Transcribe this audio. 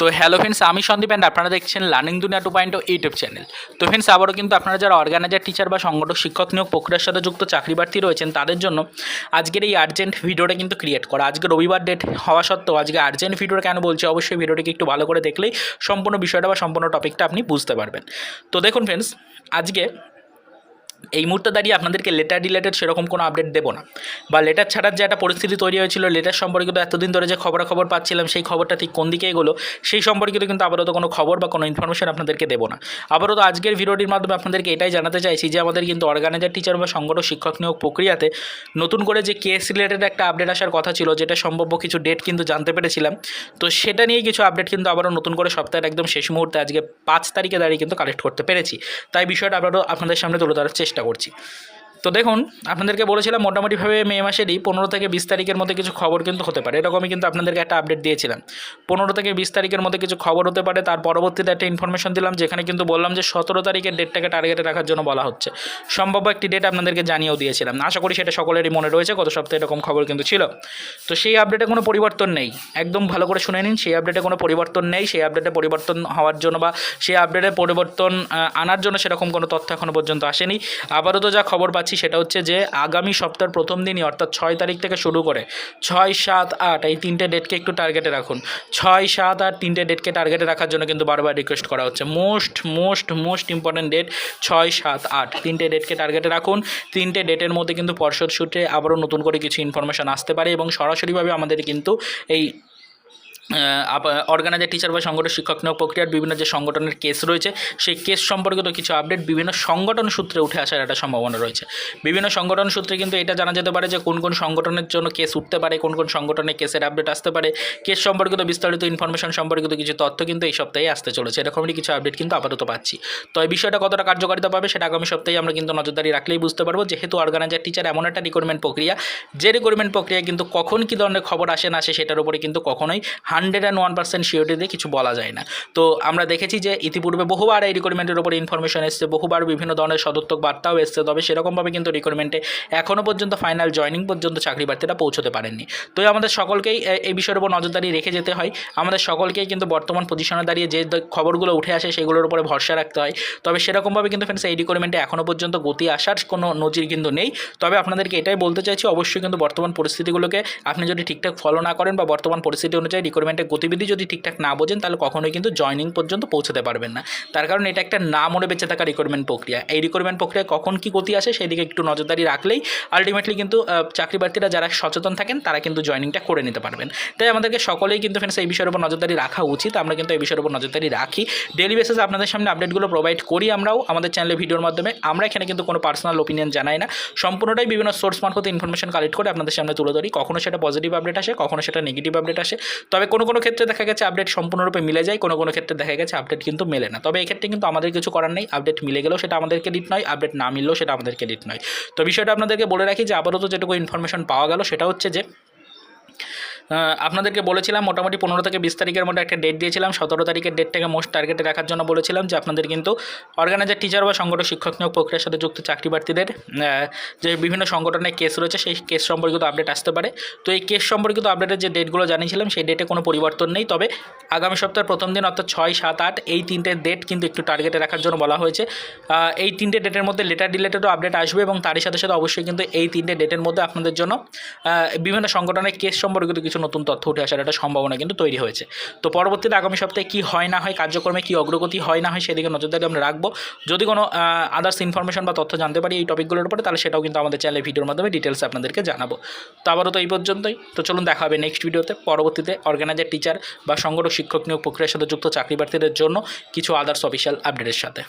তো hello friends আমি Sandeep and আপনারা দেখছেন learning Duniya two point YouTube channel তো ফ্রেন্ডস আবারও কিন্তু আপনারা যারা অর্গানাইজার টিচার বা সংগঠক, শিক্ষক নিয়োগ প্রক্রিয়ার সাথে যুক্ত চাকরি প্রার্থী রয়েছেন, তাদের জন্য আজকের এই আর্জেন্ট ভিডিওটা কিন্তু ক্রিয়েট করা। আজকে রবিবার ডেট হওয়া সত্ত্বেও আজকে আর্জেন্ট ভিডিওটা কেন বলছি, অবশ্যই ভিডিওটিকে একটু ভালো করে দেখলেই সম্পূর্ণ বিষয়টা বা সম্পূর্ণ টপিকটা আপনি বুঝতে পারবেন। তো দেখুন ফ্রেন্ডস আজকে এই মুহূর্তে দাঁড়িয়ে আপনাদেরকে লেটার রিলেটেড সেরকম কোনো আপডেট দেবো না। বা লেটার ছাড়ার যে একটা পরিস্থিতি তৈরি হয়েছিল লেটার সম্পর্কিত এতদিন ধরে যে খবরাখবর পাচ্ছিলাম, সেই খবরটা ঠিক কোন দিকে এগোলো, সেই সম্পর্কিত কিন্তু আপাতত কোনো খবর বা কোনো ইনফরমেশন আপনাদেরকে দেবো না। আপাতত আজকের ভিডিওটির মাধ্যমে আপনাদেরকে এটাই জানাতে চাইছি যে, আমাদের কিন্তু অর্গানাইজার টিচার বা সংগঠক, শিক্ষক নিয়োগ প্রক্রিয়াতে নতুন করে যে কেস রিলেটেড একটা আপডেট আসার কথা ছিল, যেটা সম্ভাব্য কিছু ডেট কিন্তু জানতে পেরেছিলাম। তো সেটা নিয়েই কিছু আপডেট কিন্তু আবারও নতুন করে সপ্তাহের একদম শেষ মুহূর্তে আজকে পাঁচ তারিখে দাঁড়িয়ে কিন্তু কালেক্ট করতে পেরেছি। তাই বিষয়টা আবারও আপনাদের সামনে তুলে ধরার করছি। তো দেখুন, আপনাদেরকে বলেছিলাম মোটামুটিভাবে মে মাসেরই পনেরো থেকে বিশ তারিখের মধ্যে কিছু খবর কিন্তু হতে পারে। এরকমই কিন্তু আপনাদেরকে একটা আপডেট দিয়েছিলাম। পনেরো থেকে বিশ তারিখের মধ্যে কিছু খবর হতে পারে, তার পরবর্তীতে একটা ইনফরমেশন দিলাম, যেখানে কিন্তু বললাম যে সতেরো তারিখের ডেটটাকে টার্গেটে রাখার জন্য বলা হচ্ছে। সম্ভাব্য একটি ডেট আপনাদেরকে জানিয়েও দিয়েছিলাম। আশা করি সেটা সকলেরই মনে রয়েছে, গত সপ্তাহে এরকম খবর কিন্তু ছিল। তো সেই আপডেটে কোনো পরিবর্তন নেই। একদম ভালো করে শুনে নিন, সেই আপডেটে কোনো পরিবর্তন নেই, সেই আপডেটে পরিবর্তন হওয়ার জন্য বা সেই আপডেটে পরিবর্তন আনার জন্য সেরকম কোনো তথ্য এখনও পর্যন্ত আসেনি। আপাতত যা খবর পাচ্ছি সেটা হচ্ছে যে আগামী সপ্তাহের প্রথম দিনই, অর্থাৎ ছয় তারিখ থেকে শুরু করে ছয়, সাত, আট, এই তিনটে ডেটকে একটু টার্গেটে রাখুন। ছয়, সাত, আট, তিনটে ডেটকে টার্গেটে রাখার জন্য কিন্তু বারবার রিকোয়েস্ট করা হচ্ছে। Most most most important date ছয়, সাত, আট, তিনটে ডেটকে টার্গেটে রাখুন। তিনটে ডেটের মধ্যে কিন্তু পর্ষদ সূত্রে আবারও নতুন করে কিছু ইনফরমেশন আসতে পারে এবং সরাসরিভাবে আমাদের কিন্তু এই অর্গানাইজার টিচার বা সংগঠন শিক্ষক নিয়োগ প্রক্রিয়ার বিভিন্ন যে সংগঠনের কেস রয়েছে, সেই কেস সম্পর্কিত কিছু আপডেট বিভিন্ন সংগঠন সূত্রে উঠে আসার একটা সম্ভাবনা রয়েছে। বিভিন্ন সংগঠন সূত্রে কিন্তু এটা জানা যেতে পারে যে কোন কোন সংগঠনের জন্য কেস উঠতে পারে, কোন কোন সংগঠনে কেসের আপডেট আসতে পারে। কেস সম্পর্কিত বিস্তারিত ইনফরমেশন সম্পর্কিত কিছু তথ্য কিন্তু এই সপ্তাহে আসতে চলেছে। এরকমই কিছু আপডেট কিন্তু আপাতত পাচ্ছি। তো এই বিষয়টা কতটা কার্যকারিতা পাবে সেটা আগামী সপ্তাহে আমরা কিন্তু নজরদারি রাখলেই বুঝতে পারব। যেহেতু অর্গানাইজার টিচার এমন একটা রিক্রুটমেন্ট প্রক্রিয়া, যে রিক্রুটমেন্ট প্রক্রিয়া কিন্তু কখন কী ধরনের খবর আসে না আসে সেটার উপরে কিন্তু কখনোই hundred and one percent surety দিয়ে কিছু বলা যায় না। তো আমরা দেখেছি যে ইতিপূর্বে বহুবার এই রিক্রুটমেন্টের উপরে ইনফরমেশন এসছে, বহুবার বিভিন্ন ধরনের সদর্থক বার্তাও এসছে, তবে সেরকমভাবে কিন্তু রিক্রুটমেন্টে এখনও পর্যন্ত ফাইনাল জয়নিং পর্যন্ত চাকরি প্রার্থীরা পৌঁছতে পারেননি। তো আমাদের সকলকেই এই বিষয়ের উপর নজরদারি রেখে যেতে হয়। আমাদের সকলকেই কিন্তু বর্তমান পজিশনে দাঁড়িয়ে যে খবরগুলো উঠে আসে সেগুলোর উপরে ভরসা রাখতে হয়। তবে সেরকমভাবে কিন্তু ফ্রেন্ডস এই রিক্রুটমেন্টে এখনও পর্যন্ত গতি আসার কোনো নজির কিন্তু নেই। তবে আপনাদেরকে এটাই বলতে চাইছি, অবশ্যই কিন্তু বর্তমান পরিস্থিতিগুলোকে আপনি যদি ঠিকঠাক ফলো না করেন বা বর্তমান পরিস্থিতি অনুযায়ী রিক্রুটমেন্টের গতিবিধি যদি ঠিকঠাক না বোঝেন, তাহলে কখনোই কিন্তু জয়নিং পর্যন্ত পৌঁছতে পারবেন না। তার কারণ এটা একটা না মনে বেঁচে থাকা রিক্রুটমেন্ট প্রক্রিয়া। এই রিক্রুটমেন্ট প্রক্রিয়ায় কখন কী গতি আসে সেই দিকে একটু নজরদারি রাখলেই আলটিমেটলি কিন্তু চাকরি প্রার্থীরা যারা সচেতন থাকেন, তারা কিন্তু জয়নিংটা করে নিতে পারবেন। তাই আমাদেরকে সকলেই কিন্তু ফ্রেন্ডস এই বিষয়ের উপর নজরদারি রাখা উচিত। আমরা কিন্তু এই বিষয়ের উপর নজরদারি রাখি। ডেলি বেসিসে আপনাদের সামনে আপডেটগুলো প্রোভাইড করি আমরাও। আমাদের চ্যানেলে ভিডিওর মাধ্যমে আমরা এখানে কিন্তু কোনো পার্সোনাল ওপিনিয়ন জানাই না। সম্পূর্ণটাই বিভিন্ন সোর্স মারফত ইনফরমেশন কালেক্ট করে আপনাদের সামনে তুলে ধরি। কখনো সেটা পজিটিভ আপডেট আসে, কখনো সেটা নেগেটিভ আপডেট আসে। তবে কোনো কোনো ক্ষেত্রে দেখা গেছে আপডেট সম্পূর্ণরূপে মিলে যায়, কোনো কোনো ক্ষেত্রে দেখা গেছে আপডেট কিন্তু মেলে না। তবে এক্ষেত্রে কিন্তু আমাদের কিছু করার নেই আপডেট মিলে গেলেও সেটা আমাদের ক্রেডিট নয় আপডেট না মিললেও সেটা আমাদের ক্রেডিট নয়। তো বিষয়টা আপনাদেরকে বলে রাখি যে আপাতত যেটুকু ইনফরমেশন পাওয়া গেল সেটা হচ্ছে যে আপনাদেরকে বলেছিলাম মোটামুটি পনেরো থেকে বিশ তারিখের মধ্যে একটা ডেট দিয়েছিলাম। সতেরো তারিখের ডেটটাকে মোস্ট টার্গেটে রাখার জন্য বলেছিলাম যে আপনাদের কিন্তু অর্গানাইজার টিচার বা সংগঠন শিক্ষক নিয়োগ প্রক্রিয়ার সাথে যুক্ত চাকরি প্রার্থীদের যে বিভিন্ন সংগঠনের কেস রয়েছে সেই কেস সম্পর্কিত আপডেট আসতে পারে। তো এই কেস সম্পর্কিত আপডেটের যে ডেটগুলো জানিয়েছিলাম সেই ডেটে কোনো পরিবর্তন নেই। তবে আগামী সপ্তাহের প্রথম দিন অর্থাৎ ছয়, সাত, আট এই তিনটে ডেট কিন্তু একটু টার্গেটে রাখার জন্য বলা হয়েছে। এই তিনটে ডেটের মধ্যে লেটার রিলেটেডও আপডেট আসবে এবং তারই সাথে সাথে অবশ্যই কিন্তু এই তিনটে ডেটের মধ্যে আপনাদের জন্য বিভিন্ন সংগঠনের কেস সম্পর্কিত কিছু নতুন তথ্য উঠে আসার একটা সম্ভাবনা কিন্তু তৈরি হয়েছে। তো পরবর্তীতে আগামী সপ্তাহে কী হয় না হয়, কার্যক্রমে কী অগ্রগতি হয় না হয় সেদিকে নজরদারি আমরা রাখব। যদি কোনো আদার্স ইনফরমেশন বা তথ্য জানতে পারি এই টপিকগুলোর উপরে, তাহলে সেটাও কিন্তু আমাদের চ্যানেলে ভিডিওর মাধ্যমে ডিটেলস আপনাদেরকে জানাব। তো আবারও তো এই পর্যন্তই। তো চলুন দেখা হবে নেক্সট ভিডিওতে পরবর্তীতে অর্গানাইজার টিচার বা সংগঠক, শিক্ষক নিয়োগ প্রক্রিয়ার সাথে যুক্ত চাকরি প্রার্থীদের জন্য কিছু আদার্স অফিসিয়াল আপডেটের সাথে।